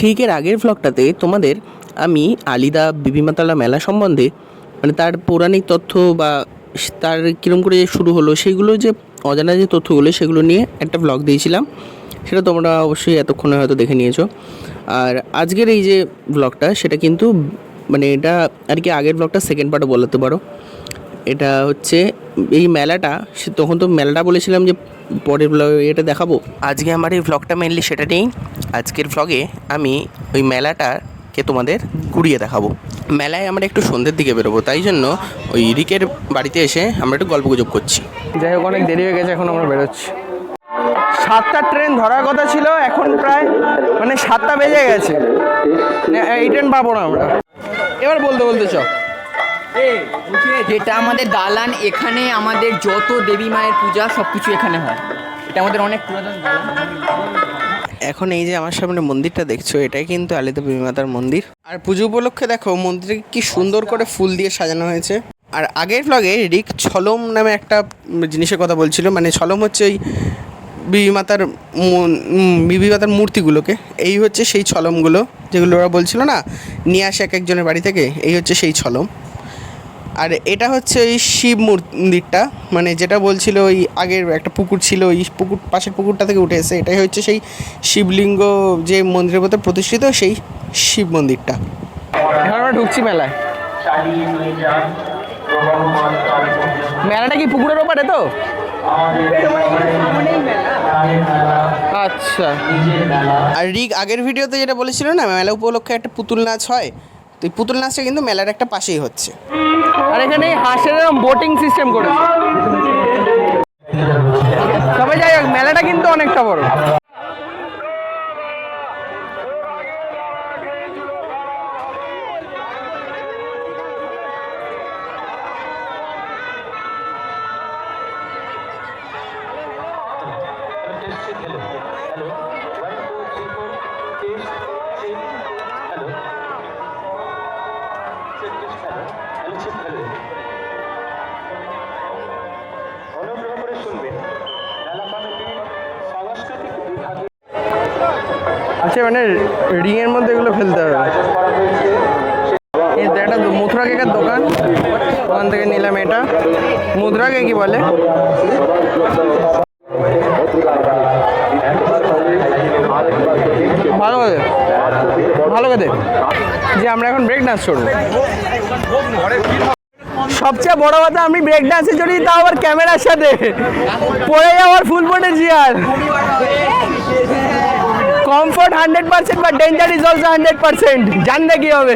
ঠিক এর আগের ভ্লগটাতে তোমাদের আমি আলিদা, বিবিমাতালা মেলা সম্বন্ধে মানে তার পৌরাণিক তথ্য বা তার কীরকম করে শুরু হলো সেগুলো যে অজানা যে তথ্যগুলো সেগুলো নিয়ে একটা ব্লগ দিয়েছিলাম। সেটা তোমরা অবশ্যই এতক্ষণে হয়তো দেখে নিয়েছো। আর আজকের এই যে ব্লগটা সেটা কিন্তু মানে এটা আর কি আগের ব্লগটা সেকেন্ড পার্টও বলতে পারো। এটা হচ্ছে এই মেলাটা, সে তখন তো মেলাটা বলেছিলাম যে পরের ব্লগ এটা দেখাবো। আজকে আমার এই ব্লগটা মেনলি সেটা নেই আজকের ভ্লগে আমি ওই মেলাটাকে তোমাদের ঘুরিয়ে দেখাবো। মেলায় আমরা একটু সন্ধ্যের দিকে বেরোবো তাই জন্য ওই রিকের বাড়িতে এসে আমরা একটু গল্প গুজব করছি। যাই হোক অনেক দেরি হয়ে গেছে এখন আমরা বেরোচ্ছি। সাতটা ট্রেন ধরার কথা ছিল এখন প্রায় মানে সাতটা বেজে গেছে। এই ট্রেন পাবো না আমরা। এবার বলতে বলতে চ যেটা আমাদের দালান এখানে আমাদের যত দেবী মায়ের পূজা সব কিছু এখানে হয়। এটা আমাদের অনেক পুরাতন দালান। এখন এই যে আমার সামনে মন্দিরটা দেখছ, এটাই কিন্তু আলিদা মাতার মন্দির। আর পুজো উপলক্ষে দেখো মন্দিরকে কি সুন্দর করে ফুল দিয়ে সাজানো হয়েছে। আর আগের ভ্লগে রিক ছলম নামে একটা জিনিসের কথা বলছিল মানে ছলম হচ্ছে ওই বিবি মাতার বিবি মাতার মূর্তিগুলোকে। এই হচ্ছে সেই ছলমগুলো, যেগুলো ওরা বলছিল না, নিয়ে আসে এক একজনের বাড়ি থেকে, এই হচ্ছে সেই ছলম। আর এটা হচ্ছে ওই শিব মন্দিরটা মানে যেটা বলছিল ওই আগের একটা পুকুর ছিল ওই পুকুর পাশের পুকুরটা থেকে উঠে এসে এটাই হচ্ছে সেই শিবলিঙ্গ যে মন্দিরের মধ্যে প্রতিষ্ঠিত সেই শিব মন্দিরটা। এখন আমরা ঢুকছি মেলায়। মেলাটা কি পুকুরের ওপারে তো? আচ্ছা। আর রিক আগের ভিডিওতে যেটা বলেছিল না মেলা উপলক্ষে একটা পুতুল নাচ হয়? তো এই পুতুল নাচটা কিন্তু মেলার একটা পাশেই হচ্ছে। আর এখানে হাঁসের বোটিং সিস্টেম করেছে তবে যাই হোক মেলাটা কিন্তু অনেকটা বড়। অনুগ্রহ আচ্ছা মানে রিং এর মধ্যে এগুলো ফেলতে হবে। একটা দো- কেকের দোকান। ওখান থেকে নিলাম এটা। মুদ্রা কেক কি বলে? ভালো করে ভালো করে যে আমরা এখন ব্রেক ডান্স করব। সবচেয়ে বড় কথা, আমি ব্রেক ডান্সে জড়ি তাও আবার ক্যামেরার সাথে। পড়ে যাওয়ার ফুল পটেছি আর কমফোর্ট হান্ড্রেড পার্সেন্ট বা danger is also hundred percent জানলে কি হবে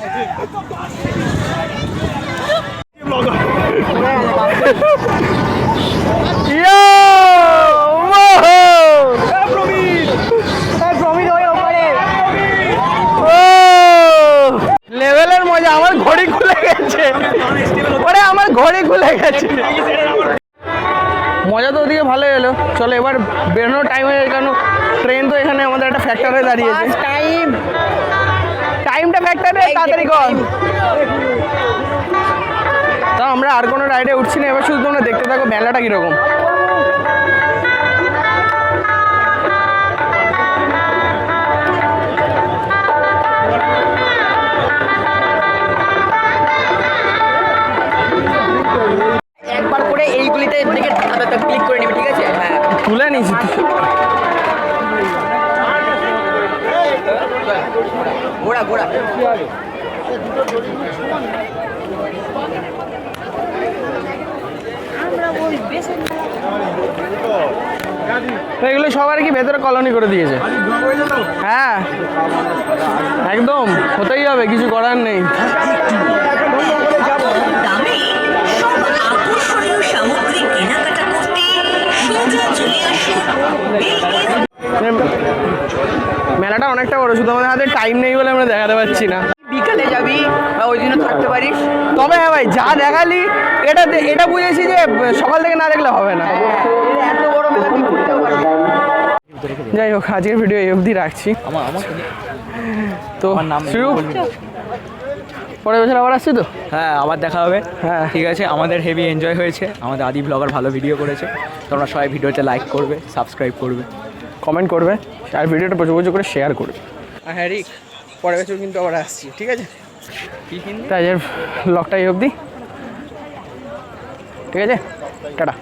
লেভেলের খুলে গেছে। মজা তো ওদিকে ভালো এলো চলো এবার বেরোনোর টাইম হয়ে কেন ট্রেন তো এখানে আমাদের একটা ফ্যাক্টর হয়ে দাঁড়িয়েছে। টাইম টাইমটা ফ্যাক্টর তাড়াতাড়ি কর। তা আমরা আর কোনো রাইডে উঠছি না। এবার শুধু তোমরা দেখতে থাকো মেলাটা কীরকম। তুলে নিয়েছি ঘোড়া ঘোড়া। তো এগুলো সবার কি ভেতরে কলোনি করে দিয়েছে? হ্যাঁ একদম হতেই হবে কিছু করার নেই। অনেকটা বড় শুধু আমাদের হাতে টাইম নেই বলে আমরা দেখাতে পারছি না। বিকালে যাবি বা ওই জন্য থাকতে পারিস। তবে হ্যাঁ ভাই যা দেখালি এটা এটা বুঝেছি যে সকাল থেকে না দেখলে হবে না। এত বড় মেলা তুই ঘুরতেও পারবি। যাই হোক আজকের ভিডিও এই অবধি রাখছি। আমার আমার তো পরের বছর আবার আসছি তো? হ্যাঁ আবার দেখা হবে। হ্যাঁ। ঠিক আছে আমাদের হেভি এনজয় হয়েছে। আমাদের আদি ব্লগার ভালো ভিডিও করেছে। তোমরা সবাই ভিডিওতে লাইক করবে সাবস্ক্রাইব করবে। কমেন্ট করবে আর ভিডিওটা প্রচুর প্রচুর করে শেয়ার করবে। আর হ্যারি রিক পরের বছর কিন্তু আবার আসছি ঠিক আছে? তাই ব্লগটা এই অবধি। ঠিক আছে? টাটা।